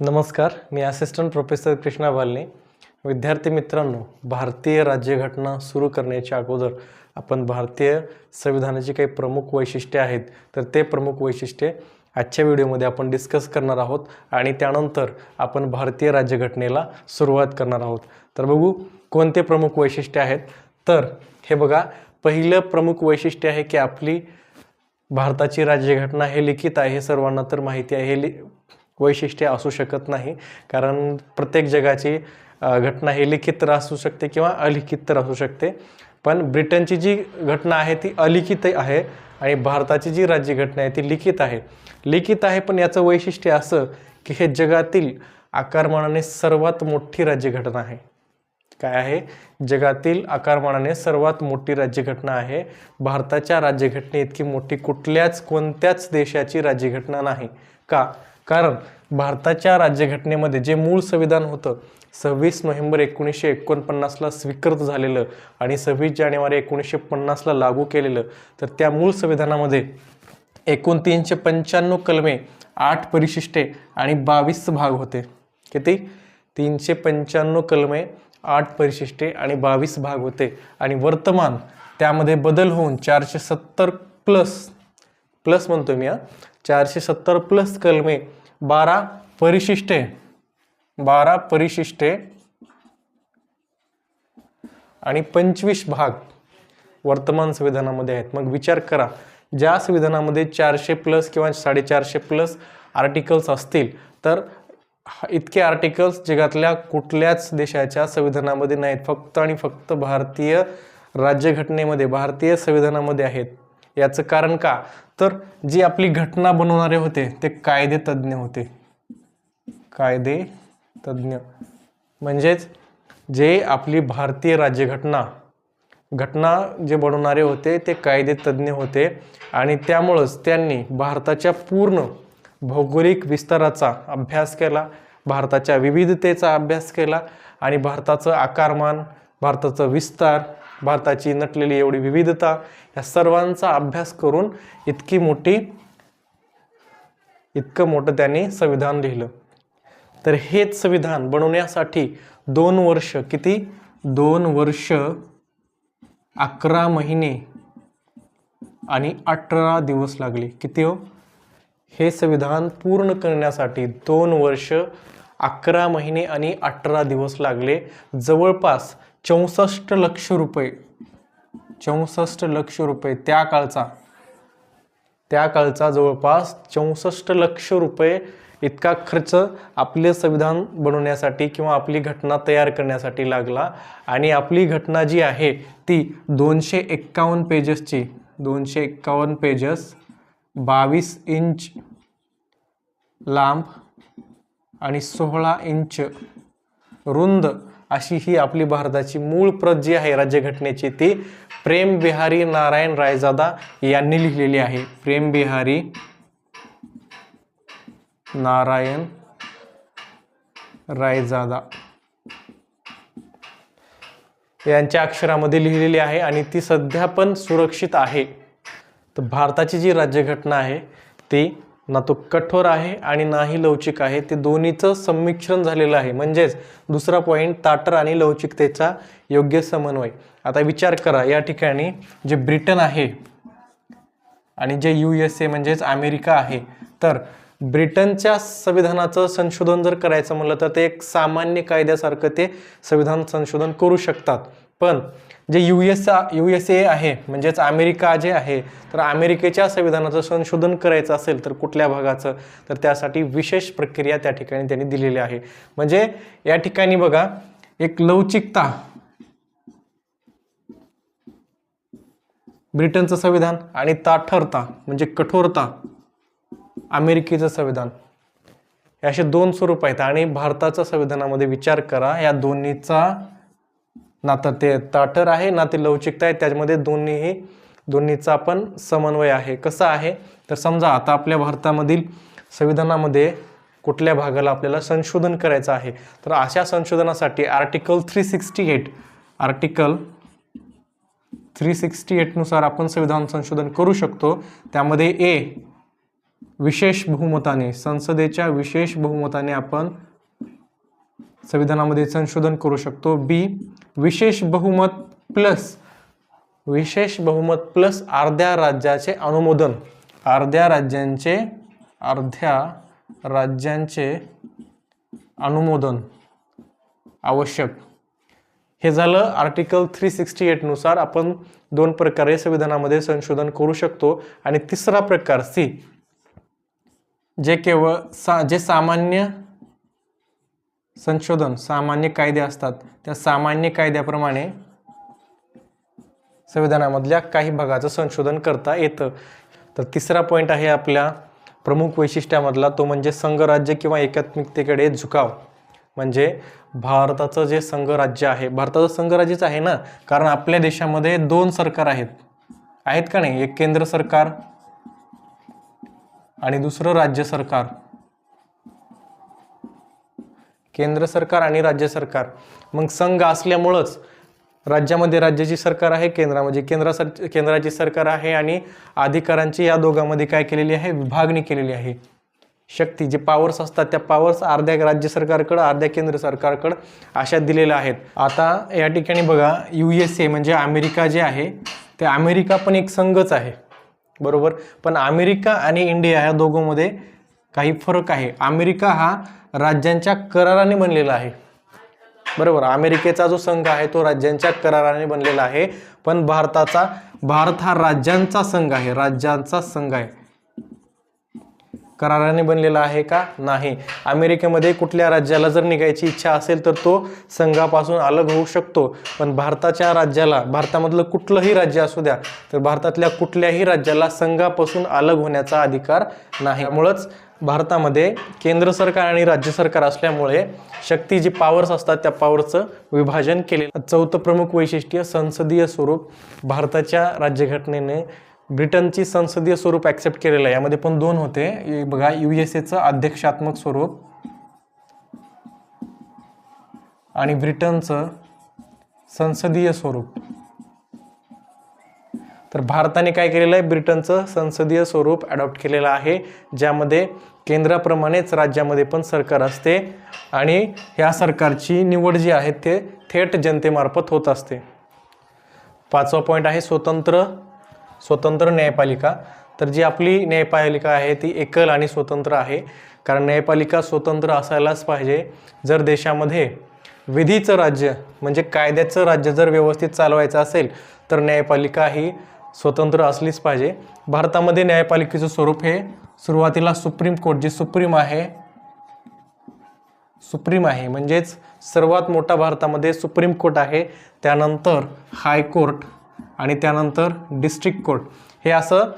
नमस्कार मी assistant professor Krishna बालने. विद्यार्थी मित्रांनो भारतीय राज्यघटना सुरू करण्याच्या अगोदर आपण भारतीय संविधानाची काही प्रमुख वैशिष्ट्ये आहेत तर ते प्रमुख वैशिष्ट्ये आजच्या व्हिडिओमध्ये आपण डिस्कस करणार आहोत आणि त्यानंतर आपण भारतीय राज्यघटनेला सुरुवात करणार आहोत. तर बघू कोणते प्रमुख वैशिष्ट्य आहेत? तर हे बघा पहिलं प्रमुख वैशिष्ट्य आहे की आपली भारताची राज्यघटना हे लिखित आहे हे सर्वांना तर माहिती आहे हे लि वैशिष्ट्य असू शकत नाही. कारण प्रत्येक जगाची घटना ही लिखित तर असू शकते किंवा अलिखित तर असू शकते. पण ब्रिटनची जी घटना आहे ती अलिखित आहे आणि भारताची जी राज्यघटना आहे ती लिखित आहे. लिखित आहे पण याचं वैशिष्ट्य असं की हे जगातील आकारमानाने सर्वात मोठी राज्यघटना आहे. काय आहे? जगातील आकारमानाने सर्वात मोठी राज्यघटना आहे. भारताच्या राज्यघटने इतकी मोठी कुठल्याच कोणत्याच देशाची राज्यघटना नाही. का? कारण भारताच्या राज्यघटनेमध्ये जे मूळ संविधान होतं सव्वीस नोव्हेंबर एकोणीसशे एकोणपन्नासला स्वीकृत झालेलं आणि सव्वीस जानेवारी एकोणीसशे पन्नासला लागू केलेलं तर त्या मूळ संविधानामध्ये एकूण तीनशे पंच्याण्णव कलमे आठ परिशिष्टे आणि बावीस भाग होते. किती? तीनशे पंच्याण्णव कलमे आठ परिशिष्टे आणि बावीस भाग होते. आणि वर्तमान त्यामध्ये बदल होऊन चारशे सत्तर प्लस प्लस म्हणतो मी हा. चारशे सत्तर प्लस कलमे बारा परिशिष्टे. बारा परिशिष्टे. आणि पंचवीस भाग वर्तमान संविधानामध्ये आहेत. मग विचार करा. ज्या संविधानामध्ये चारशे प्लस किंवा साडेचारशे प्लस आर्टिकल्स असतील तर हा- इतके आर्टिकल्स जगातल्या कुठल्याच देशाच्या संविधानामध्ये नाहीत. फक्त आणि फक्त भारतीय राज्यघटनेमध्ये भारतीय संविधानामध्ये आहेत. याचं कारण का? तर जी आपली घटना बनवणारे होते ते कायदे तज्ज्ञ होते. कायदे तज्ज्ञ. म्हणजेच जे आपली भारतीय राज्यघटना घटना जे बनवणारे होते ते कायदे तज्ज्ञ होते आणि त्यामुळंच त्यांनी भारताच्या पूर्ण भौगोलिक विस्ताराचा अभ्यास केला भारताच्या विविधतेचा अभ्यास केला आणि भारताचं आकारमान भारताचं विस्तार भारताची नटलेली एवढी विविधता या सर्वांचा अभ्यास करून इतकी मोठी इतकं मोठं त्यांनी संविधान लिहिलं. तर हेच संविधान बनवण्यासाठी दोन वर्ष किती? दोन वर्ष अकरा महिने आणि अठरा दिवस लागले. किती हो? हे संविधान पूर्ण करण्यासाठी दोन वर्ष अकरा महिने आणि अठरा दिवस लागले. जवळपास चौसष्ट लक्ष रुपये. चौसष्ट लक्ष रुपये. त्या काळचा. त्या काळचा जवळपास चौसष्ट लक्ष रुपये इतका खर्च आपले संविधान बनवण्यासाठी किंवा आपली घटना तयार करण्यासाठी लागला. आणि आपली घटना जी आहे ती दोनशे एक्कावन्न पेजेसची दोनशे एक्कावन्न पेजेस बावीस इंच लांब आणि सोळा इंच रुंद अशी ही आपली भारताची मूळ प्रत जी आहे राज्यघटनेची ती प्रेम बिहारी नारायण रायजादा यांनी लिहिलेली आहे. प्रेम बिहारी नारायण रायजादा. यांच्या अक्षरामध्ये लिहिलेली आहे आणि ती सध्या पण सुरक्षित आहे. तर भारताची जी राज्यघटना आहे ती ना तो कठोर आहे आणि नाही लवचिक आहे. ते दोन्हीचं संमिश्रण झालेलं आहे. म्हणजेच दुसरा पॉईंट ताटर आणि लवचिकतेचा योग्य समन्वय. आता विचार करा या ठिकाणी जे ब्रिटन आहे आणि जे यू एस ए म्हणजेच अमेरिका आहे तर ब्रिटनच्या संविधानाचं संशोधन जर करायचं म्हणलं तर ते एक सामान्य कायद्यासारखं ते संविधान संशोधन करू शकतात. पण जे U S U S A आहे म्हणजेच अमेरिका जे आहे तर अमेरिकेच्या संविधानाचं संशोधन करायचं असेल तर कुठल्या भागाचं? तर त्यासाठी विशेष प्रक्रिया त्या ठिकाणी त्यांनी दिलेली आहे. म्हणजे या ठिकाणी बघा एक लवचिकता. ब्रिटनचं संविधान आणि ताठरता म्हणजे कठोरता. अमेरिकेचं संविधान. हे असे दोन स्वरूप आहेत आणि भारताच्या संविधानामध्ये विचार करा या दोन्हीचा ना तर ते ताटर आहे ना ते लवचिकता आहे. त्याच्यामध्ये दोन्हीही दोन्हीचा पण समन्वय आहे. कसं आहे? तर समजा आता आपल्या भारतामधील संविधानामध्ये कुठल्या भागाला आपल्याला संशोधन करायचं आहे? तर अशा संशोधनासाठी article three sixty eight article three sixty एटनुसार आपण संविधान संशोधन करू शकतो. त्यामध्ये ए विशेष बहुमताने संसदेच्या विशेष बहुमताने आपण संविधानामध्ये संशोधन करू शकतो. बी विशेष बहुमत प्लस विशेष बहुमत प्लस अर्ध्या राज्याचे अनुमोदन. अर्ध्या राज्यांचे अर्ध्या राज्यांचे अनुमोदन आवश्यक. हे झालं आर्टिकल थ्री सिक्स्टी एटनुसार आपण दोन प्रकारे संविधानामध्ये संशोधन करू शकतो. आणि तिसरा प्रकार सी जे केवळ सा जे सामान्य संशोधन सामान्य कायदे असतात. त्या सामान्य कायद्याप्रमाणे संविधानामधल्या काही भागाचं संशोधन करता येतं. तर तिसरा पॉईंट आहे आपल्या प्रमुख वैशिष्ट्यामधला तो म्हणजे संघराज्य किंवा एकात्मिकतेकडे झुकाव. म्हणजे भारताचं जे संघराज्य आहे भारताचं संघराज्यच आहे ना? कारण आपल्या देशामध्ये दोन सरकार आहेत. आहेत का नाही? एक केंद्र सरकार आणि दुसरं राज्य सरकार. केंद्र सरकार आणि राज्य सरकार. मग संघ असल्यामुळंच राज्यामध्ये राज्याची सरकार आहे केंद्रामध्ये केंद्रा सर केंद्राची सरकार आहे आणि अधिकारांची या दोघांमध्ये काय केलेली आहे विभागणी केलेली आहे. शक्ती जे पॉवर्स असतात त्या पॉवर्स अर्ध्या राज्य सरकारकडं अर्ध्या केंद्र सरकारकडं अशा दिलेल्या आहेत. आता या ठिकाणी बघा यू एस ए म्हणजे अमेरिका जे आहे ते अमेरिका पण एक संघच आहे. बरोबर? पण अमेरिका आणि इंडिया या दोघांमध्ये काही फरक आहे. अमेरिका हा राज्यांच्या कराराने बनलेला आहे. बरोबर अमेरिकेचा जो संघ आहे तो राज्यांच्या कराराने बनलेला आहे. पण भारताचा भारत हा राज्यांचा संघ आहे राज्यांचा संघ आहे. कराराने बनलेला आहे का? नाही. अमेरिकेमध्ये कुठल्या राज्याला जर निघायची इच्छा असेल तर तो संघापासून अलग होऊ शकतो. पण भारताच्या राज्याला भारतामधलं कुठलंही राज्य असू द्या तर भारतातल्या कुठल्याही राज्याला संघापासून अलग होण्याचा अधिकार नाही. त्यामुळंच भारतामध्ये केंद्र सरकार आणि राज्य सरकार असल्यामुळे शक्ती जी पॉवर्स असतात त्या पॉवरचं विभाजन केलेलं चौथं प्रमुख वैशिष्ट्य संसदीय स्वरूप भारताच्या राज्यघटनेने ब्रिटनची संसदीय स्वरूप ॲक्सेप्ट केलेलं आहे. यामध्ये पण दोन होते. बघा यू एस एचं अध्यक्षात्मक स्वरूप आणि ब्रिटनचं संसदीय स्वरूप. भारताने काय केलेलं आहे? ब्रिटनचं संसदीय स्वरूप अडॉप्ट केलेलं आहे ज्यामध्ये केंद्राप्रमाणेच राज्यामध्ये पण सरकार असते आणि ह्या सरकारची निवड जी आहे ते थेट जनतेमार्फत होत असते. पाचवा पॉईंट आहे स्वतंत्र स्वतंत्र न्यायपालिका. तर जी आपली न्यायपालिका आहे ती एकल आणि स्वतंत्र आहे. कारण न्यायपालिका स्वतंत्र असायलाच पाहिजे. जर देशामध्ये विधीचं राज्य म्हणजे कायद्याचं राज्य जर व्यवस्थित चालवायचं असेल तर न्यायपालिका ही स्वतंत्र असलीच पाहिजे. भारतामध्ये न्यायपालिकेचं स्वरूप हे सुरुवातीला सुप्रीम कोर्ट जे सुप्रीम आहे सुप्रीम आहे म्हणजेच सर्वात मोठा भारतामध्ये सुप्रीम कोर्ट आहे त्यानंतर हायकोर्ट आणि त्यानंतर डिस्ट्रिक्ट कोर्ट. हे असं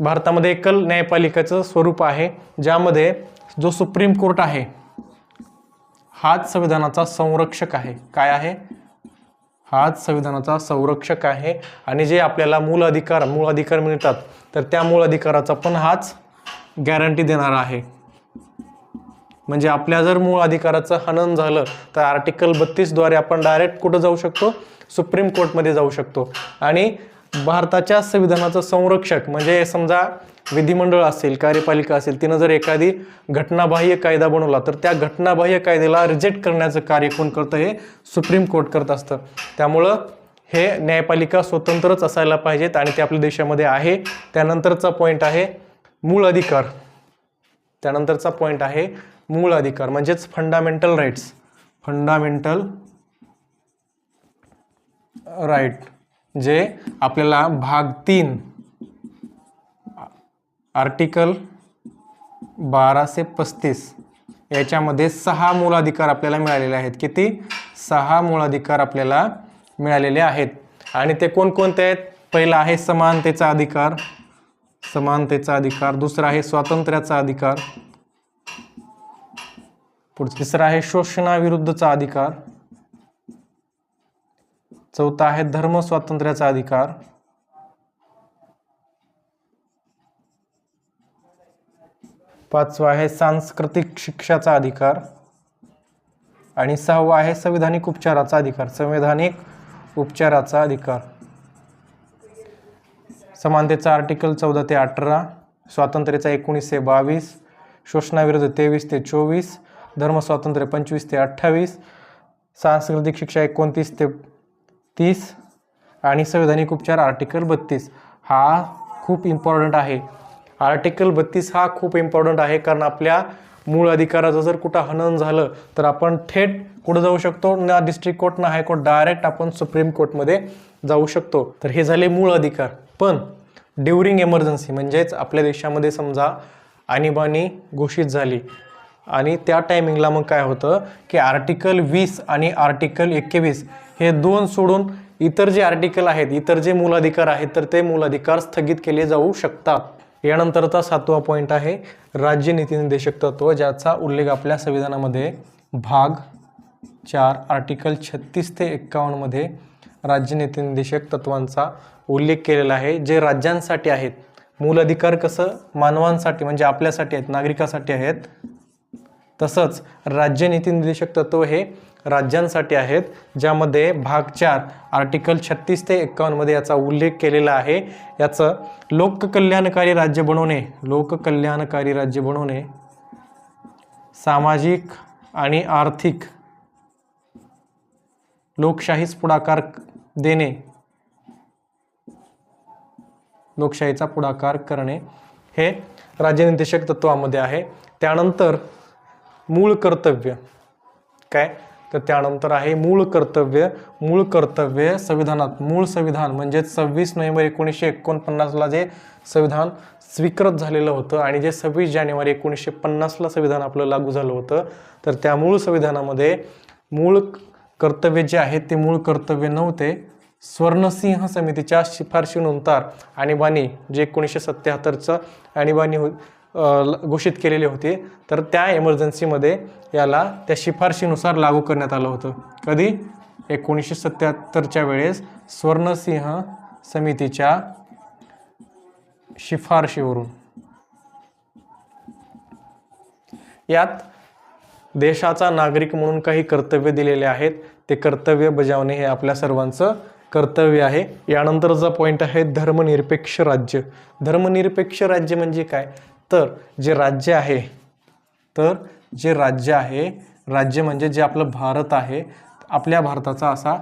भारतामध्ये एकल न्यायपालिकेचं स्वरूप आहे ज्यामध्ये जो सुप्रीम कोर्ट आहे हाच संविधानाचा संरक्षक आहे. काय आहे? हाच संविधानाचा संरक्षक आहे आणि जे आपल्याला मूल अधिकार मूळ अधिकार मिळतात तर त्या मूळ अधिकाराचा पण हाच गॅरंटी देणारा आहे. म्हणजे आपल्या जर मूळ अधिकाराचं हनन झालं तर आर्टिकल बत्तीसद्वारे आपण डायरेक्ट कुठं जाऊ शकतो? सुप्रीम कोर्टमध्ये जाऊ शकतो. आणि भारताच्या संविधानाचं संरक्षक म्हणजे समजा विधिमंडळ असेल कार्यपालिका असेल तिनं जर एखादी घटनाबाह्य कायदा बनवला तर त्या घटनाबाह्य कायद्याला रिजेक्ट करण्याचं कार्य कोण करतं हे सुप्रीम कोर्ट करत असतं. त्यामुळं हे न्यायपालिका स्वतंत्रच असायला पाहिजेत आणि ते आपल्या देशामध्ये आहे. त्यानंतरचा पॉईंट आहे मूळ अधिकार. त्यानंतरचा पॉईंट आहे मूळ अधिकार म्हणजेच फंडामेंटल राईट्स फंडामेंटल राईट जे आपल्याला भाग तीन आर्टिकल बाराशे पस्तीस. याच्यामध्ये सहा मूलाधिकार आपल्याला मिळालेले आहेत. किती? सहा मूलाधिकार आपल्याला मिळालेले आहेत. आणि ते कोणकोणते आहेत? पहिला आहे समानतेचा अधिकार. समानतेचा अधिकार. दुसरा आहे स्वातंत्र्याचा अधिकार. पुढचं तिसरा आहे शोषणाविरुद्धचा अधिकार. चौथा आहे धर्म स्वातंत्र्याचा अधिकार. पाचवा आहे सांस्कृतिक शिक्षाचा अधिकार. आणि सहावा आहे संविधानिक उपचाराचा अधिकार. संवैधानिक उपचाराचा अधिकार. समानतेचा आर्टिकल चौदा ते अठरा स्वातंत्र्याचा एकोणीस ते बावीस शोषणाविरुद्ध तेवीस ते चोवीस धर्मस्वातंत्र्य पंचवीस ते अठ्ठावीस सांस्कृतिक शिक्षा एकोणतीस ते तीस आणि संवैधानिक उपचार आर्टिकल बत्तीस. हा खूप इम्पॉर्टंट आहे. आर्टिकल बत्तीस हा खूप इम्पॉर्टंट आहे कारण आपल्या मूळ अधिकाराचं जर कुठं हनन झालं तर आपण थेट कुठं जाऊ शकतो? ना डिस्ट्रिक्ट कोर्ट ना हायकोर्ट डायरेक्ट आपण सुप्रीम कोर्टमध्ये जाऊ शकतो. तर हे झाले मूळ अधिकार. पण ड्युरिंग एमर्जन्सी म्हणजेच आपल्या देशामध्ये समजा आणीबाणी घोषित झाली. आणि त्या टायमिंगला मग काय होतं की आर्टिकल वीस आणि आर्टिकल एकवीस हे दोन सोडून इतर जे आर्टिकल आहेत इतर जे मूलाधिकार आहेत तर ते मूलाधिकार स्थगित केले जाऊ शकतात. यानंतरचा सातवा पॉईंट आहे राज्य नीतीनिर्देशक तत्व ज्याचा उल्लेख आपल्या संविधानामध्ये भाग चार आर्टिकल छत्तीस ते एक्कावन्नमध्ये राज्य नीतीनिर्देशक तत्वांचा उल्लेख केलेला आहे. जे राज्यांसाठी आहेत मूल अधिकार कसं मानवांसाठी म्हणजे आपल्यासाठी आहेत नागरिकासाठी आहेत तसंच राज्य नीतीनिर्देशक तत्व हे राज्यांसाठी आहेत ज्यामध्ये भाग चार आर्टिकल छत्तीस ते एक्कावन्नमध्ये याचा उल्लेख केलेला आहे. याचं लोककल्याणकारी राज्य बनवणे लोककल्याणकारी राज्य बनवणे सामाजिक आणि आर्थिक लोकशाहीच पुढाकार देणे लोकशाहीचा पुढाकार करणे हे राज्यनिर्देशक तत्वामध्ये आहे. त्यानंतर मूळ कर्तव्य काय? तर त्यानंतर आहे मूळ कर्तव्य मूळ कर्तव्य संविधानात. मूळ संविधान म्हणजेच सव्वीस नोव्हेंबर एकोणीसशे एकोणपन्नासला जे संविधान स्वीकृत झालेलं होतं आणि जे सव्वीस जानेवारी एकोणीसशे पन्नासला संविधान आपलं लागू झालं होतं. तर त्या मूळ संविधानामध्ये मूळ कर्तव्य जे आहे ते मूळ कर्तव्य नव्हते. स्वर्णसिंह समितीच्या शिफारशीनुसार आणीबाणी जे एकोणीसशे सत्याहत्तरचं आणीबाणी हो घोषित केलेले होते. तर त्या एमर्जन्सीमध्ये याला त्या शिफारशीनुसार लागू करण्यात आलं होतं. कधी? एकोणीसशे सत्याहत्तरच्या वेळेस स्वर्णसिंह समितीच्या शिफारशीवरून. यात देशाचा नागरिक म्हणून काही कर्तव्य दिलेले आहेत. ते कर्तव्य बजावणे हे आपल्या सर्वांचं कर्तव्य आहे. यानंतरचा पॉईंट आहे धर्मनिरपेक्ष राज्य. धर्मनिरपेक्ष राज्य म्हणजे काय? तर जे राज्य आहे तर जे राज्य आहे राज्य म्हणजे जे आपलं भारत आहे आपल्या भारताचा असा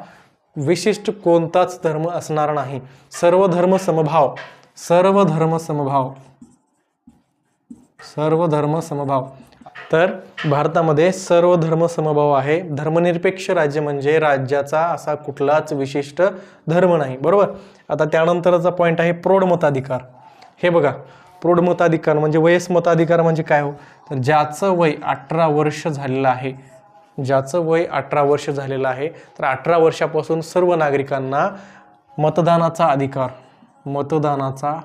विशिष्ट कोणताच धर्म असणार नाही. सर्व धर्म समभाव सर्व धर्म समभाव सर्व धर्म समभाव. तर भारतामध्ये सर्व धर्म समभाव आहे. धर्मनिरपेक्ष राज्य म्हणजे राज्याचा असा कुठलाच विशिष्ट धर्म नाही. बरोबर? आता त्यानंतरचा पॉईंट आहे प्रौढ मताधिकार हे बघा प्रौढ मताधिकार म्हणजे वयस मताधिकार म्हणजे काय हो? तर ज्याचं वय अठरा वर्ष झालेलं आहे ज्याचं वय अठरा वर्ष झालेलं आहे तर अठरा वर्षापासून सर्व नागरिकांना मतदानाचा अधिकार मतदानाचा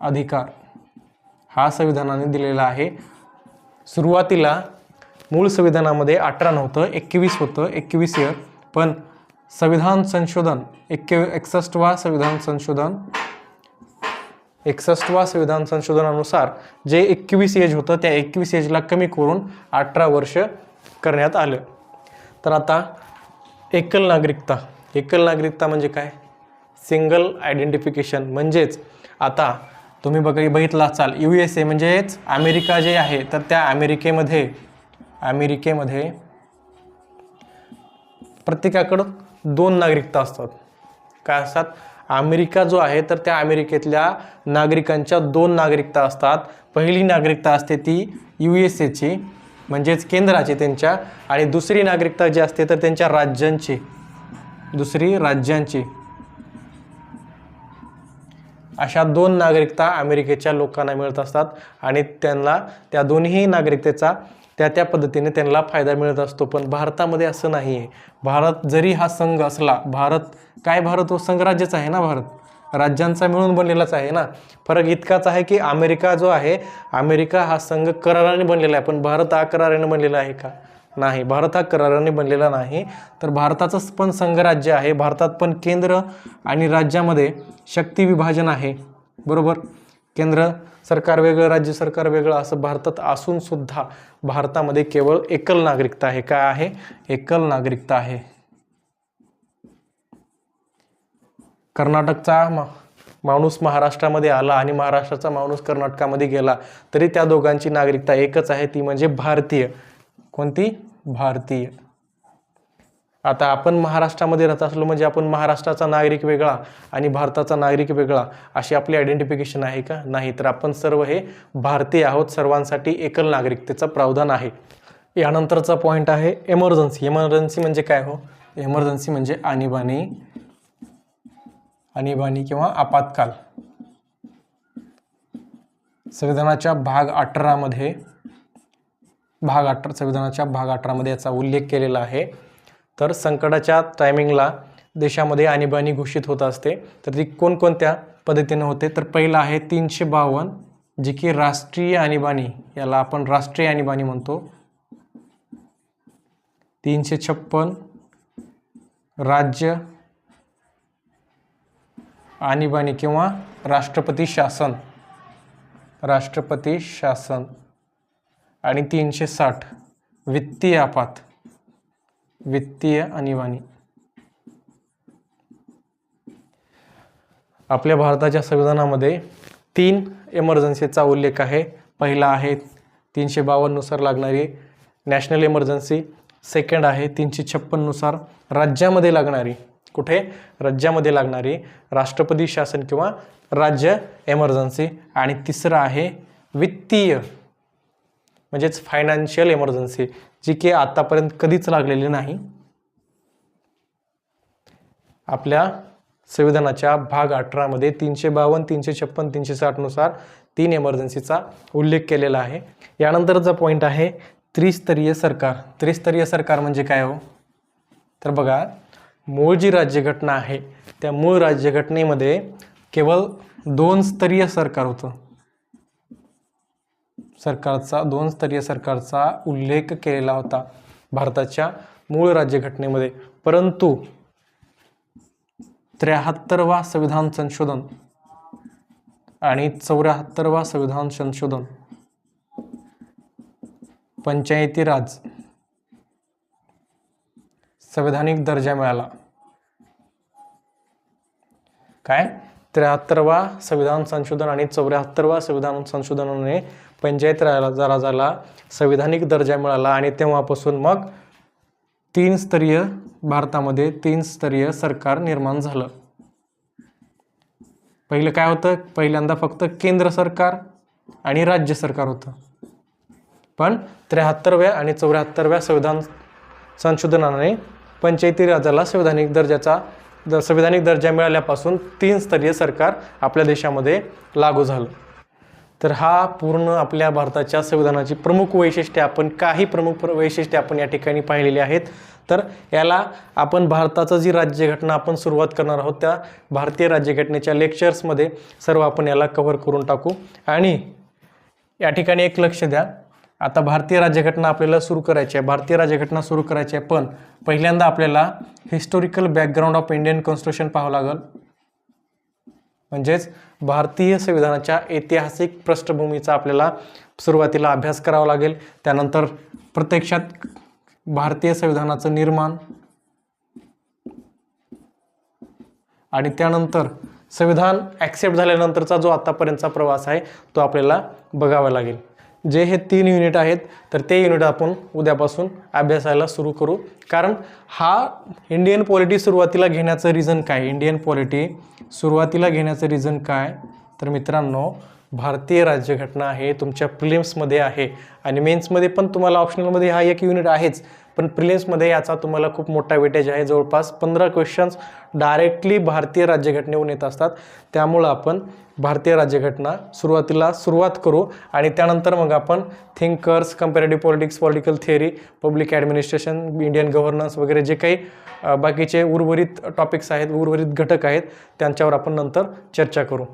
अधिकार हा संविधानाने दिलेला आहे. सुरुवातीला मूळ संविधानामध्ये अठरा नव्हतं एकवीस होतं एकवीस इयर पण संविधान संशोधन एक्के एकसष्टवा संविधान संशोधन एकसष्टवा संविधान संशोधनानुसार जे एकवीस एज होतं त्या एकवीस एजला कमी करून अठरा वर्ष करण्यात आलं. तर आता एकल नागरिकता. एकल नागरिकता म्हणजे काय? सिंगल आयडेंटिफिकेशन म्हणजेच आता तुम्ही बघ बघितला असाल यू एस ए म्हणजेच अमेरिका जे आहे तर त्या अमेरिकेमध्ये अमेरिकेमध्ये प्रत्येकाकडं दोन नागरिकता असतात. काय असतात? अमेरिका जो आहे तर त्या अमेरिकेतल्या नागरिकांच्या दोन नागरिकता असतात. पहिली नागरिकता असते ती यू एस एची म्हणजेच केंद्राची त्यांच्या आणि दुसरी नागरिकता जी असते तर त्यांच्या राज्यांची. दुसरी राज्यांची. अशा दोन नागरिकता अमेरिकेच्या लोकांना मिळत असतात आणि त्यांना त्या दोन्ही नागरिकतेचा त्या त्या पद्धतीने त्यांना फायदा मिळत असतो. पण भारतामध्ये असं नाही आहे भारत जरी हा संघ असला भारत काय भारत? हो संघराज्यच आहे ना भारत. राज्यांचा मिळून बनलेलाच आहे ना. फरक इतकाच आहे की अमेरिका जो आहे अमेरिका हा संघ कराराने बनलेला आहे. पण भारत अकराराने बनलेला आहे का? नाही. भारत हा कराराने बनलेला नाही. तर भारताचंच पण संघराज्य आहे. भारतात पण केंद्र आणि राज्यामध्ये शक्ती विभाजन आहे. बरोबर? केंद्र सरकार वेगळं राज्य सरकार वेगळं असं भारतात असून सुद्धा भारतामध्ये केवळ एकल नागरिकता आहे. काय आहे? एकल नागरिकता आहे. कर्नाटकचा मा माणूस महाराष्ट्रामध्ये आला आणि महाराष्ट्राचा माणूस कर्नाटकामध्ये गेला तरी त्या दोघांची नागरिकता एकच आहे. ती म्हणजे भारतीय. कोणती? भारतीय. आता आपण महाराष्ट्रामध्ये राहत असलो म्हणजे आपण महाराष्ट्राचा नागरिक वेगळा आणि भारताचा नागरिक वेगळा अशी आपली आयडेंटिफिकेशन आहे का? नाही. तर आपण सर्व हे भारतीय आहोत. सर्वांसाठी एकल नागरिकतेचं प्रावधान आहे. यानंतरचा पॉईंट आहे एमर्जन्सी एमर्जन्सी म्हणजे काय हो? एमर्जन्सी म्हणजे आणीबाणी आणीबाणी किंवा आपत्काल. संविधानाच्या भाग अठरामध्ये भाग अठरा संविधानाच्या भाग अठरामध्ये याचा उल्लेख केलेला आहे. तर संकटाच्या टायमिंगला देशामध्ये आणीबाणी घोषित होत असते. तर ती कोणकोणत्या पद्धतीनं होते? तर पहिलं आहे तीनशे बावन्न जी की राष्ट्रीय आणीबाणी याला आपण राष्ट्रीय आणीबाणी म्हणतो. तीनशे छप्पन राज्य आणीबाणी किंवा राष्ट्रपती शासन. राष्ट्रपती शासन. आणि तीनशे साठ वित्तीय आपात. वित्तीय आणीबाणी. आपल्या भारताच्या संविधानामध्ये तीन एमर्जन्सीचा उल्लेख आहे. पहिला आहे तीनशे बावन्ननुसार लागणारी नॅशनल एमर्जन्सी सेकंड आहे तीनशे छप्पननुसार राज्यामध्ये लागणारी. कुठे? राज्यामध्ये लागणारी राष्ट्रपती शासन किंवा राज्य एमर्जन्सी आणि तिसरं आहे वित्तीय. म्हणजेच फायनान्शियल एमर्जन्सी जी की आतापर्यंत कधीच लागलेली नाही आपल्या संविधानाच्या भाग अठरामध्ये तीनशे बावन्न तीनशे छप्पन तीनशे साठनुसार तीन एमर्जन्सीचा उल्लेख केलेला आहे. यानंतरचा पॉईंट आहे त्रिस्तरीय सरकार. त्रिस्तरीय सरकार म्हणजे काय हो? तर बघा मूळ जी राज्यघटना आहे त्या मूळ राज्यघटनेमध्ये केवळ दोन स्तरीय सरकार होतं. सरकारचा दोन स्तरीय सरकारचा उल्लेख केलेला होता भारताच्या मूळ राज्यघटनेमध्ये. परंतु त्र्याहत्तरवा संविधान संशोधन आणि चौऱ्याहत्तरवा संविधान संशोधन पंचायती राज संवैधानिक दर्जा मिळाला. काय? त्र्याहत्तरवा संविधान संशोधन आणि चौऱ्याहत्तरवा संविधान संशोधनाने पंचायत राजा राजाला संविधानिक दर्जा मिळाला आणि तेव्हापासून मग तीन स्तरीय भारतामध्ये तीन स्तरीय सरकार निर्माण झालं. पहिलं काय होतं? पहिल्यांदा फक्त केंद्र सरकार आणि राज्य सरकार होतं. पण त्र्याहत्तरव्या आणि चौऱ्याहत्तरव्या संविधान संशोधनाने पंचायती राजाला संविधानिक दर्जाचा द संविधानिक दर्जा मिळाल्यापासून तीन स्तरीय सरकार आपल्या देशामध्ये लागू झालं. तर हा पूर्ण आपल्या भारताच्या संविधानाची प्रमुख वैशिष्ट्ये आपण काही प्रमुख प्र- वैशिष्ट्ये आपण या ठिकाणी पाहिलेली आहेत. तर याला आपण भारताचं जी राज्यघटना आपण सुरुवात करणार आहोत त्या भारतीय राज्यघटनेच्या लेक्चर्समध्ये सर्व आपण याला कव्हर करून टाकू. आणि या ठिकाणी एक लक्ष द्या. आता भारतीय राज्यघटना आपल्याला सुरू करायची आहे. भारतीय राज्यघटना सुरू करायची आहे पण पहिल्यांदा आपल्याला historical background of Indian constitution पाहावं लागेल. म्हणजेच भारतीय संविधानाच्या ऐतिहासिक पृष्ठभूमीचा आपल्याला सुरुवातीला अभ्यास करावा लागेल. त्यानंतर प्रत्यक्षात भारतीय संविधानाचं निर्माण आणि त्यानंतर संविधान ॲक्सेप्ट झाल्यानंतरचा जो आतापर्यंतचा प्रवास आहे तो आपल्याला बघावा लागेल. जे हे तीन युनिट आहेत तर ते युनिट आपण उद्यापासून अभ्यासायला सुरू करू. कारण हा इंडियन पॉलिटी सुरुवातीला घेण्याचं रिझन काय? इंडियन पॉलिटी सुरुवातीला घेण्याचं रिझन काय? तर मित्रांनो भारतीय राज्यघटना आहे तुमच्या प्रिलिम्समध्ये आहे. आणि मेन्समध्ये पण तुम्हाला ऑप्शनलमध्ये हा एक युनिट आहेच. पण प्रिलिम्समध्ये याचा तुम्हाला खूप मोठा वेटेज आहे. जवळपास पंधरा क्वेश्चन्स डायरेक्टली भारतीय राज्यघटनेहून येत असतात. त्यामुळं आपण भारतीय राज्यघटना सुरुवातीला सुरुवात करू आणि त्यानंतर मग आपण thinkers comparative politics political theory public administration Indian governance वगैरे जे काही बाकीचे उर्वरित टॉपिक्स आहेत उर्वरित घटक आहेत त्यांच्यावर आपण नंतर चर्चा करू.